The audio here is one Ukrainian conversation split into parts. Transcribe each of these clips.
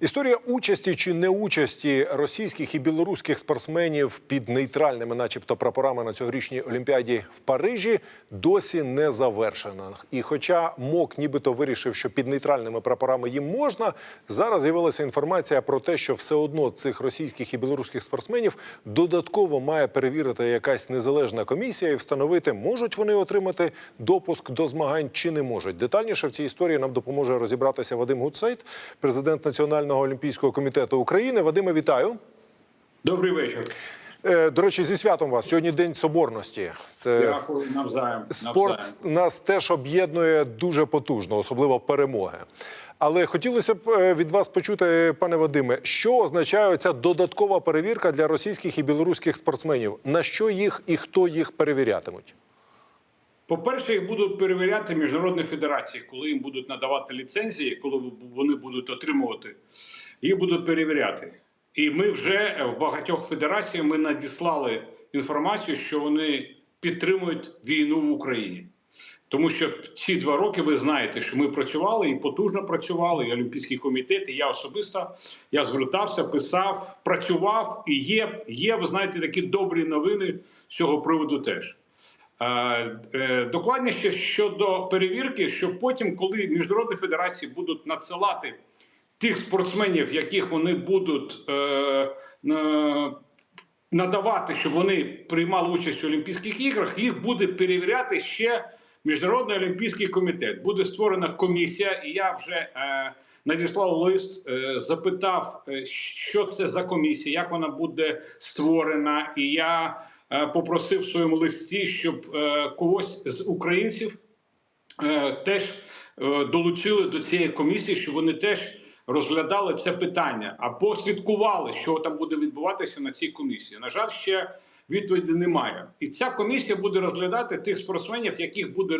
Історія участі чи неучасті російських і білоруських спортсменів під нейтральними, начебто, прапорами на цьогорічній олімпіаді в Парижі досі не завершена. І хоча МОК нібито вирішив, що під нейтральними прапорами їм можна, зараз з'явилася інформація про те, що все одно цих російських і білоруських спортсменів додатково має перевірити якась незалежна комісія і встановити, можуть вони отримати допуск до змагань чи не можуть. Детальніше в цій історії нам допоможе розібратися Вадим Гуцайт, президент Національного олімпійського комітету України. Вадиме, вітаю. Добрий вечір. Е, До речі, зі святом вас сьогодні День Соборності. Це Дякую навзаєм. спорт навзаєм. нас теж об'єднує дуже потужно, особливо перемоги. Але хотілося б е, від вас почути, пане Вадиме, що означає ця додаткова перевірка для російських і білоруських спортсменів? На що їх і хто їх перевірятимуть? По-перше, їх будуть перевіряти міжнародні федерації, коли їм будуть надавати ліцензії, коли вони будуть отримувати, їх будуть перевіряти. І ми вже в багатьох федераціях ми надіслали інформацію, що вони підтримують війну в Україні. Тому що ці два роки ви знаєте, що ми працювали і потужно працювали, і Олімпійський комітет, і я особисто я звертався, писав, працював. І є, є ви знаєте, такі добрі новини з цього приводу теж. Е, Докладніше щодо перевірки, що потім, коли міжнародні федерації будуть надсилати тих спортсменів, яких вони будуть е, надавати, щоб вони приймали участь у Олімпійських іграх, їх буде перевіряти ще Міжнародний олімпійський комітет. Буде створена комісія, і я вже е, надіслав лист, запитав, що це за комісія, як вона буде створена, і я попросив в своєму листі, щоб е, когось з українців е, теж е, долучили до цієї комісії, щоб вони теж розглядали це питання або слідкували, що там буде відбуватися на цій комісії. На жаль, ще відповіді немає. І ця комісія буде розглядати тих спортсменів, яких буде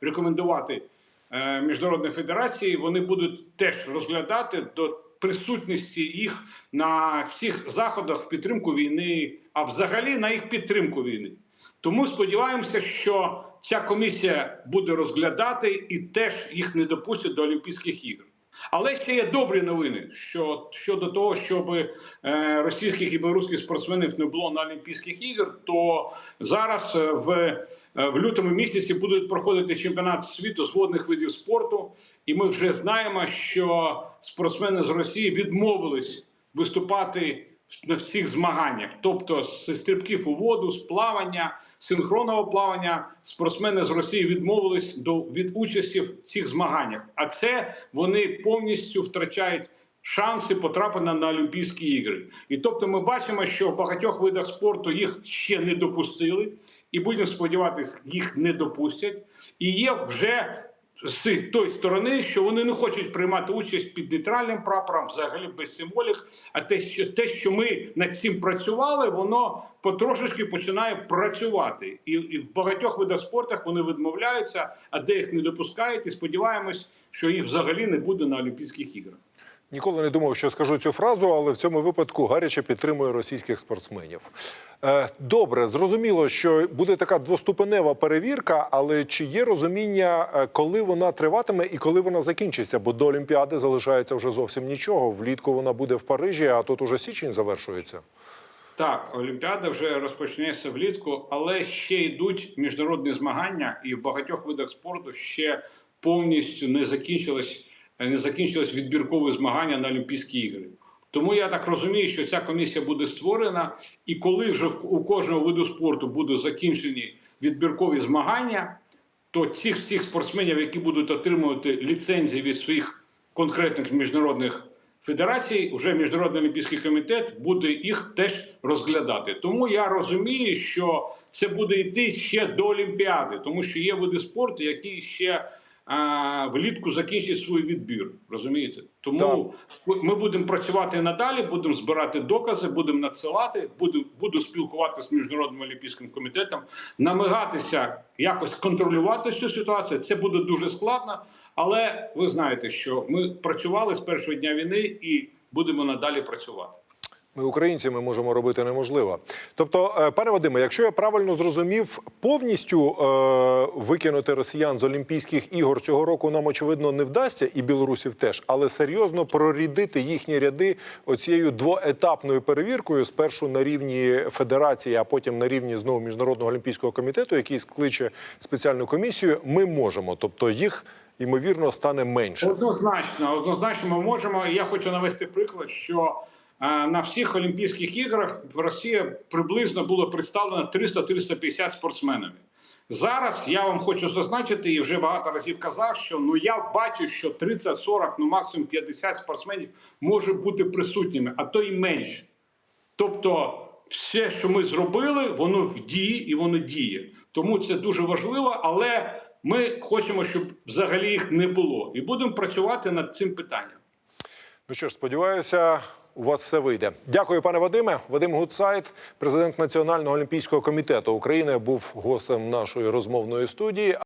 рекомендувати е, міжнародні федерації. Вони будуть теж розглядати до присутності їх на всіх заходах в підтримку війни, а взагалі на їх підтримку війни. Тому сподіваємося, що ця комісія буде розглядати і теж їх не допустять до Олімпійських ігор. Але ще є добрі новини що, щодо того, щоб е, російських і білоруських спортсменів не було на Олімпійських ігор, то зараз е, в, е, в лютому місяці будуть проходити чемпіонат світу з водних видів спорту, і ми вже знаємо, що спортсмени з Росії відмовились виступати в- в цих змаганнях, тобто з стрибків у воду, з плавання, синхронного плавання, спортсмени з Росії відмовились до від участі в цих змаганнях. А це вони повністю втрачають шанси потрапити на Олімпійські ігри. І тобто, ми бачимо, що в багатьох видах спорту їх ще не допустили, і будемо сподіватися, їх не допустять. І є вже з тої сторони, що вони не хочуть приймати участь під нейтральним прапором, взагалі без символік. А те, що те, що ми над цим працювали, воно потрошечки починає працювати. І, і в багатьох видах спортах вони відмовляються, а де їх не допускають. І сподіваємось, що їх взагалі не буде на Олімпійських іграх. Ніколи не думав, що скажу цю фразу, але в цьому випадку гаряче підтримую російських спортсменів. Е, добре, зрозуміло, що буде така двоступенева перевірка, але чи є розуміння, е, коли вона триватиме і коли вона закінчиться? Бо до Олімпіади залишається вже зовсім нічого. Влітку вона буде в Парижі, а тут уже січень завершується. Так, Олімпіада вже розпочнеться влітку, але ще йдуть міжнародні змагання, і в багатьох видах спорту ще повністю не закінчилось, не закінчилось відбіркові змагання на Олімпійські ігри. Тому я так розумію, що ця комісія буде створена, і коли вже у кожного виду спорту будуть закінчені відбіркові змагання, то цих всіх спортсменів, які будуть отримувати ліцензії від своїх конкретних міжнародних федерацій, вже міжнародний олімпійський комітет буде їх теж розглядати. Тому я розумію, що це буде йти ще до Олімпіади, тому що є види спорту, які ще а, влітку закінчать свій відбір. Розумієте? Тому ми будемо працювати надалі, будемо збирати докази, будемо надсилати, буду, буду спілкуватися з міжнародним олімпійським комітетом, намагатися якось контролювати цю ситуацію. Це буде дуже складно, але ви знаєте, що ми працювали з першого дня війни і будемо надалі працювати. Ми, українці, ми можемо робити неможливо. Тобто, е, пане Вадиме, якщо я правильно зрозумів, повністю е, викинути росіян з Олімпійських ігор цього року нам очевидно не вдасться, і білорусів теж, але серйозно прорідити їхні ряди оцією двоетапною перевіркою, спершу на рівні федерації, а потім на рівні знову міжнародного олімпійського комітету, який скличе спеціальну комісію. Ми можемо, тобто їх ймовірно стане менше. Однозначно, однозначно ми можемо. І я хочу навести приклад, що на всіх Олімпійських іграх в Росії приблизно було представлено 300-350 спортсменів. Зараз я вам хочу зазначити, і вже багато разів казав, що ну я бачу, що 30-40, ну максимум 50 спортсменів може бути присутніми, а то й менше. Тобто, все, що ми зробили, воно в дії і воно діє. Тому це дуже важливо, але ми хочемо, щоб взагалі їх не було, і будемо працювати над цим питанням. Ну що ж, сподіваюся, у вас все вийде. Дякую, пане Вадиме. Вадим Гудсайт, президент Національного олімпійського комітету України, був гостем нашої розмовної студії.